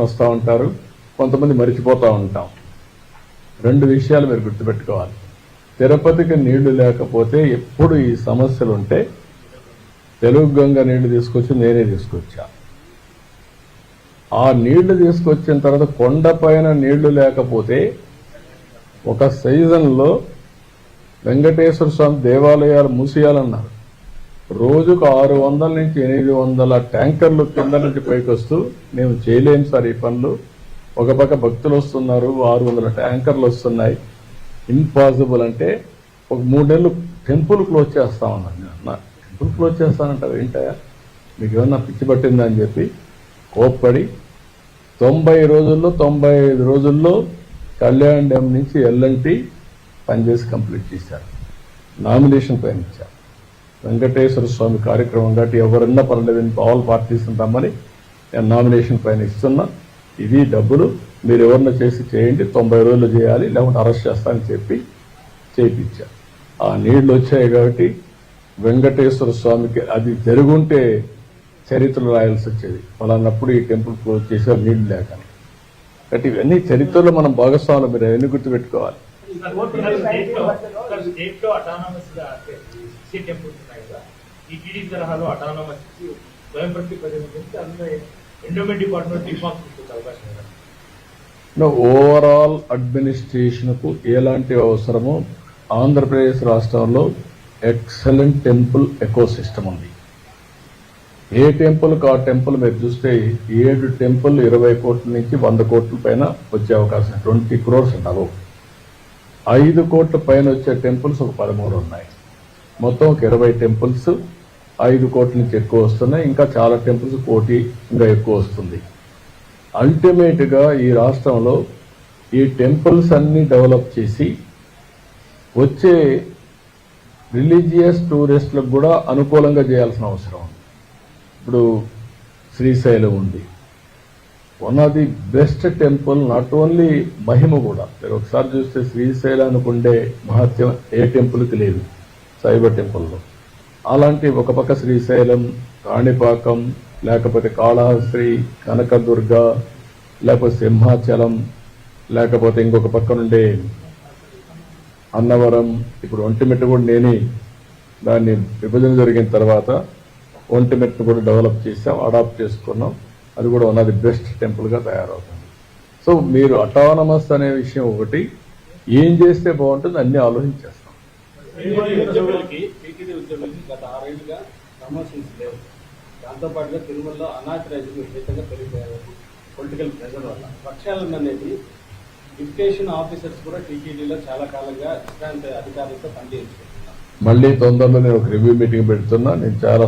వస్తూ ఉంటారు. కొంతమంది మరిచిపోతూ ఉంటాం. రెండు విషయాలు మీరు గుర్తుపెట్టుకోవాలి. తిరుపతికి నీళ్ళు లేకపోతే ఎప్పుడు ఈ సమస్యలు ఉంటే తెలుగు గంగ నీళ్ళు తీసుకొచ్చి నేనే తీసుకొచ్చా. ఆ నీళ్ళు తీసుకొచ్చిన తర్వాత కొండపైన నీళ్ళు లేకపోతే ఒక సీజన్లో వెంకటేశ్వర స్వామి దేవాలయాలు మూసేయాలన్నారు. రోజుకు ఆరు వందల నుంచి ఎనిమిది వందల ట్యాంకర్లు కింద నుంచి పైకి వస్తూ మేము చేయలేము సార్ ఈ పనులు. ఒక పక్క భక్తులు వస్తున్నారు ఆరు వందల ట్యాంకర్లు వస్తున్నాయి. ఇంపాసిబుల్ అంటే ఒక మూడు నెలలు టెంపుల్ క్లోజ్ చేస్తామన్నాను నేను. టెంపుల్ క్లోజ్ చేస్తానంటారు ఏంటయ్యా? మీకు ఏమన్నా పిచ్చి పట్టిందని చెప్పి కోప్పడి తొంభై రోజుల్లో తొంభై ఐదు రోజుల్లో కళ్యాణ్ డ్యామ్ నుంచి ఎల్ఎన్టీ పనిచేసి కంప్లీట్ చేశారు. నామినేషన్ పైన ఇచ్చారు. వెంకటేశ్వర స్వామి కార్యక్రమం కాబట్టి ఎవరన్నా పర్లేదని ఆల్ పార్టీస్ రమ్మని నేను నామినేషన్ పైన ఇస్తున్నా ఇది డబ్బులు మీరు ఎవరన్నా చేసి చేయండి తొంభై రోజులు చేయాలి లేకుంటే అరెస్ట్ చేస్తానని చెప్పి చేయించా ఆ నీళ్ళు వచ్చాయి కాబట్టి వెంకటేశ్వర స్వామికి అది జరుగుంటే చరిత్రలు రాయాల్సి వచ్చేది వాళ్ళన్నప్పుడు ఈ టెంపుల్ క్లోజ్ చేశారు నీళ్ళు లేక కాబట్టి ఇవన్నీ చరిత్రలో మనం భాగస్వాములు మీరు అవన్నీ గుర్తుపెట్టుకోవాలి స్టేట్ టెంపుల్స్ ఉన్నాయి కదా. ఈ టీడీ తరహాలో అటానమస్ ఇచ్చి స్వయం ప్రతిపదించి అందులో ఎండోమెంట్ డిపార్ట్మెంట్ రిఫార్మ్స్ తీసుకొచ్చే అవకాశం ఉంది. ఓవరాల్ అడ్మినిస్ట్రేషన్కు ఎలాంటి అవసరమో ఆంధ్రప్రదేశ్ రాష్ట్రంలో ఎక్సలెంట్ టెంపుల్ ఎకోసిస్టమ్ ఉంది. ఏ టెంపుల్కి ఆ టెంపుల్ మీరు చూస్తే ఏడు టెంపుల్ ఇరవై కోట్ల నుంచి వంద కోట్ల పైన వచ్చే అవకాశం ట్వంటీ క్రోర్స్ ఉండవు ఐదు కోట్ల పైన వచ్చే టెంపుల్స్ ఒక పదమూడు ఉన్నాయి. మొత్తం ఒక ఇరవై టెంపుల్స్ ఐదు కోట్ల నుంచి ఎక్కువ వస్తున్నాయి. ఇంకా చాలా టెంపుల్స్ కోటి ఇంకా ఎక్కువ వస్తుంది. అల్టిమేట్గా ఈ రాష్ట్రంలో ఈ టెంపుల్స్ అన్ని డెవలప్ చేసి వచ్చే రిలీజియస్ టూరిస్టులకు కూడా అనుకూలంగా చేయాల్సిన అవసరం ఉంది. ఇప్పుడు శ్రీశైలం ఉంది. One of the best temple not only మహిమ కూడా. మీరు ఒకసారి చూస్తే శ్రీశైలానికి ఉండే మహత్యం ఏ టెంపుల్కి లేదు. శైవ టెంపుల్లో. అలాంటి ఒక పక్క శ్రీశైలం కాణిపాకం లేకపోతే కాళహస్త్రి కనకదుర్గ లేకపోతే సింహాచలం లేకపోతే ఇంకొక పక్క నుండే అన్నవరం. ఇప్పుడు ఒంటిమిట్ట కూడా నేనే దాన్ని విభజన జరిగిన తర్వాత ఒంటిమిట్ట కూడా డెవలప్ చేసాం అడాప్ట్ చేసుకున్నాం. అది కూడా వన్ ఆఫ్ ది బెస్ట్ టెంపుల్గా తయారవుతుంది. సో మీరు అటానమస్ అనే విషయం ఒకటి ఏం చేస్తే బాగుంటుంది అన్నీ ఆలోచించేస్తాం. ఉద్యోగులకి టీటీడీ ఉద్యోగులకి గత ఆరేళ్ళుగా ప్రమోషన్స్ లేవు. దాంతో పాటుగా తిరుమలలో అనాథరైజులు విపరీతంగా పెరిగిపోయారు. పొలిటికల్ ప్రెజర్ వల్ల ప్రక్షాళన అనేది డిప్యుటేషన్ ఆఫీసర్స్ కూడా టీటీడీలో చాలా కాలంగా అధికారులతో పనిచేయించుకుంటున్నారు మళ్ళీ తొందరలో నేను ఒక రివ్యూ మీటింగ్ పెడుతున్నా. నేను చాలా